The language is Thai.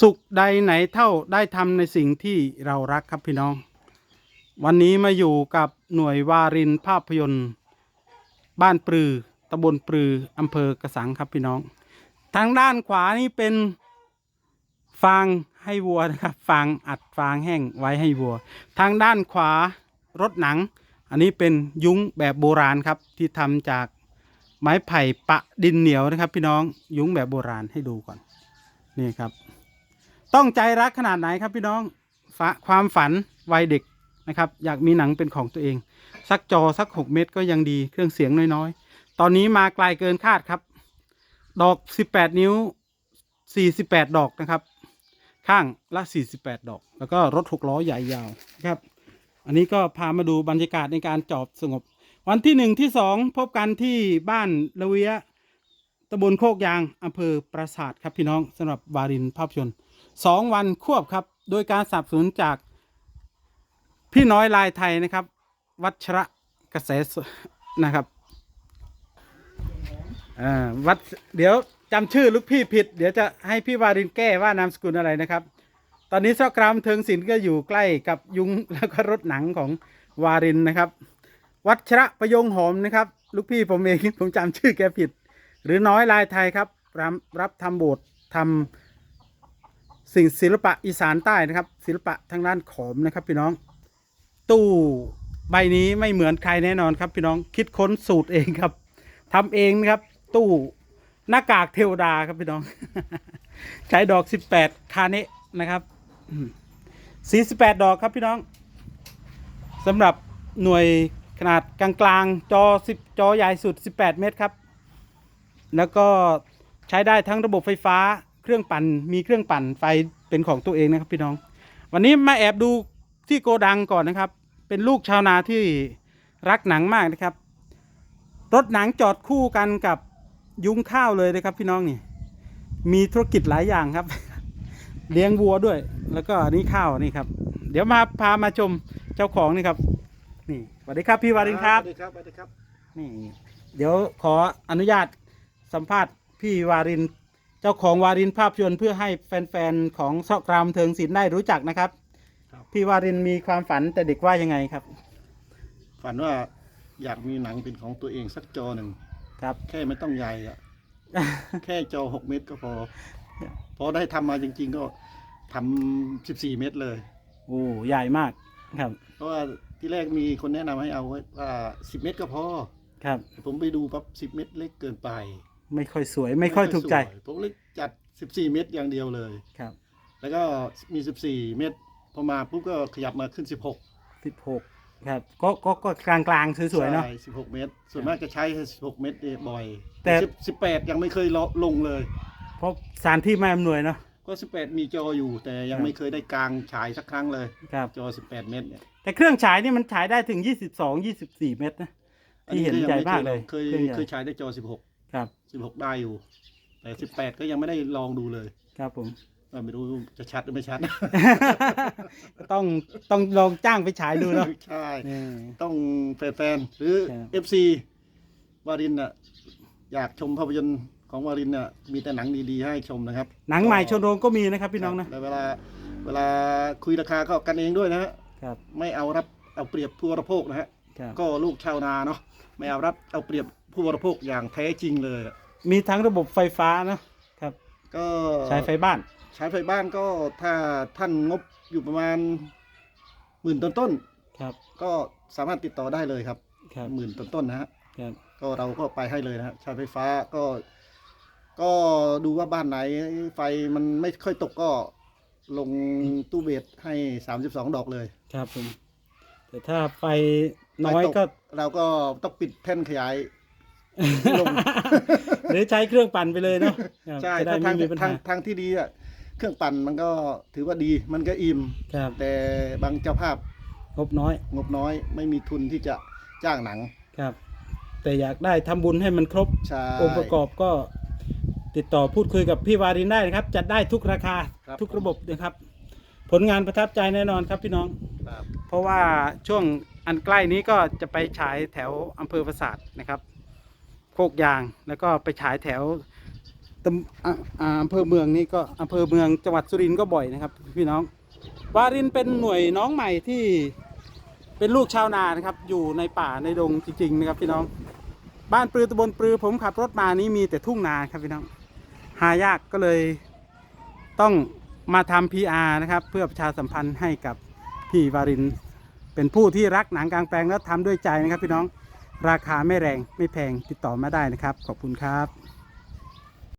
สุขใดไหนเท่าได้ทำในสิ่งที่เรารักครับพี่น้อง วันนี้มาอยู่กับหน่วยวารินภาพยนตร์ บ้านปรือตำบลปรืออำเภอกระสังครับพี่น้อง ทางด้านขวานี่เป็นฟางให้วัวนะครับฟางอัดฟางแห้งไว้ให้วัว ทางด้านขวารถหนัง อันนี้เป็นยุ้งแบบโบราณครับที่ทำจากไม้ไผ่ปะดินเหนียวนะครับ พี่น้องยุ้งแบบโบราณให้ดูก่อนนี่ครับ ต้องใจรักขนาดไหนครับพี่น้องความฝันวัยเด็กนะครับ อยากมีหนังเป็นของตัวเอง สักจอสักหกเม็ดก็ยังดีเครื่องเสียงน้อยๆ ตอนนี้มาไกลเกินคาดครับ ดอกสิบแปดนิ้วสี่สิบแปดดอกนะครับ ข้างละสี่สิบแปดดอก แล้วก็รถหกล้อใหญ่ยาวนะครับ อันนี้ก็พามาดูบรรยากาศในการจอบสงบ วันที่หนึ่งที่สองพบกันที่บ้านละเวียตำบลโคกยางอำเภอปราสาทครับพี่น้องสำหรับวารินภาพยนตร์ สองวันควบครับ โดยการสนับสนุนจากพี่น้อยลายไทยนะครับ วัชระกระแสนะครับวัดเดี๋ยวจำชื่อลูกพี่ผิด เดี๋ยวจะให้พี่วารินแก้ว่านามสกุลอะไรนะครับ ตอนนี้ซอกกรามเทิงศิลป์ก็อยู่ใกล้กับยุงแล้วก็รถหนังของวารินนะครับ วัชระประยงหอมนะครับ ลูกพี่ผมเองผมจำชื่อแกผิด หรือน้อยลายไทยครับรับรับทำโบสถ์ทำ สิ่งศิลปะอีสานใต้นะครับ ศิลปะทางด้านขอมนะครับ พี่น้อง ตู้ใบนี้ไม่เหมือนใครแน่นอนครับ พี่น้องคิดค้นสูตรเองครับทำเองนะครับ ตู้หน้ากากเทวดาครับพี่น้อง ใช้ดอก18คาเนะนะครับ48ดอกครับพี่น้องสำหรับหน่วยขนาดกลางๆจอ10จอใหญ่สุด18เมตรครับ แล้วก็ใช้ได้ทั้งระบบไฟฟ้า เครื่องปั่นมีเครื่องปั่นไฟเป็นของตัวเองนะครับพี่น้อง วันนี้มาแอบดูที่โกดังก่อนนะครับ เป็นลูกชาวนาที่รักหนังมากนะครับ รถหนังจอดคู่กันกับยุ้งข้าวเลยนะครับพี่น้องนี่ มีธุรกิจหลายอย่างครับ เลี้ยงวัวด้วย แล้วก็อันนี้ข้าวนี่ครับ เดี๋ยวมาพามาชมเจ้าของนี่ครับ นี่สวัสดีครับพี่วารินครับสวัสดีครับสวัสดีครับ นี่ เดี๋ยวขออนุญาตสัมภาษณ์พี่วาริน เจ้าของวารินภาพยนตร์เพื่อให้แฟนๆของซอกรามเทิงศิลป์ได้รู้จักนะครับ ครับ พี่วารินมีความฝันแต่เด็กว่ายังไงครับ ฝันว่าอยากมีหนังเป็นของตัวเองสักจอหนึ่ง ครับ แค่ไม่ต้องใหญ่อะแค่จอหกเมตรก็พอ พอได้ทำมาจริง ๆ ก็ทำสิบสี่เมตรเลย โอ้ใหญ่มากครับ เพราะว่าที่แรกมีคนแนะนำให้เอาไว้ว่าสิบเมตรก็พอ ครับ ผมไปดูปั๊บสิบเมตรเล็กเกินไป ไม่ค่อยสวย ไม่ค่อยถูกใจ สวยผมเลยจัดสิบสี่เมตรอย่างเดียวเลย ครับแล้วก็มีสิบสี่เมตรพอมาปุ๊บก็ขยับมาขึ้นสิบหกสิบหกครับก็ก็ก็กลางกลางๆสวยๆเนาะสิบหกเมตร ส่วนมากจะใช้สิบหกเมตรนี่บ่อยแต่สิบแปดยังไม่เคยลงเลย เพราะสถานที่ไม่อำนวยเนาะ ก็ 18 มีจออยู่ แต่ยัคงรับ ไม่เคยได้กลางฉายสักครั้งเลย ครับ จอ 18 เมตรเนี่ยแต่เครื่องฉายนี่มันฉายได้ถึงยี่สิบสองยี่สิบสี่เมตรนะอัที่เห็นก็ยังใจไม่มากเลยเคยเครื่องใหญ่ เคยฉายได้จอ ครับ16 16ได้อยู่ แต่18ก็ยังไม่ได้ลองดูเลยครับผมว่าไม่รู้จะชัดหรือไม่ชัดต้องต้องลองจ้างไปฉายดูเนาะใช่นี่ต้องแฟนๆหรือครับ FC วารินอะอยากชมภาพยนตร์ของวารินอะมีแต่หนังดีๆให้ชมนะครับหนังใหม่ชนโรงก็มีนะครับพี่น้องนะแล้วเวลาเวลาคุยราคาก็กันเองด้วยนะฮะครับไม่เอารับเอาเปรียบผู้บริโภคนะฮะ ครับ ก็ลูกชาวนาเนาะไม่เอารับเอาเปรียบ ผู้บริโภคอย่างแท้จริงเลยอะมีทั้งระบบไฟฟ้านะครับ ก็ใช้ไฟบ้าน ใช้ไฟบ้านก็ถ้าท่านงบอยู่ประมาณหมื่นต้นครับ ๆก็สามารถติดต่อได้เลยครับครับ หมื่นต้นๆนะฮะ ครับ ก็เราก็ไปให้เลยนะฮะใช้ไฟฟ้าก็ ก็ดูว่าบ้านไหนไฟมันไม่ค่อยตกก็ลงตู้เบสให้สามสิบสองดอกเลยครับผม แต่ถ้าไฟน้อยก็ เราก็ต้องปิดแท่นขยาย ลงหรือใช้เครื่องปั่นไปเลยเนาะครับใช่จะได้ถ้าทาไม่งมีปัญทางหาทางที่ดีอะเครื่องปั่นมันก็ถือว่าดีมันก็อิ่ม ครับแต่บางเจ้าภาพงบน้อยงบน้อย ไม่มีทุนที่จะจ้างหนังครับ แต่อยากได้ทำบุญให้มันครบ ใช่ องค์ประกอบก็ติดต่อพูดคุยกับพี่วารินได้นะครับ จัดได้ทุกราคาครับทุกระบบนะครับ ผลงานประทับใจแน่นอนครับพี่น้อง ครับ เพราะว่าช่วงอันใกล้นี้ก็จะไปฉายแถวอำเภอปราสาทนะครับ โคกยาง แล้วก็ไปฉายแถวตำอำเภอเมืองนี่ก็อำเภอเมืองจังหวัดสุรินทร์ก็บ่อยนะครับ พี่น้องวารินเป็นหน่วยน้องใหม่ที่เป็นลูกชาวนานะครับ อยู่ในป่าในดงจริงๆนะครับพี่น้อง บ้านปลือตำบลปลือผมขับรถมานี่มีแต่ทุ่งนาครับพี่น้อง หายากก็เลยต้องมาทำ PR นะครับ เพื่อประชาสัมพันธ์ให้กับพี่วาริน เป็นผู้ที่รักหนังกลางแปลงและทำด้วยใจนะครับพี่น้อง ราคาไม่แรงไม่แพงติดต่อมาได้นะครับ ขอบคุณครับ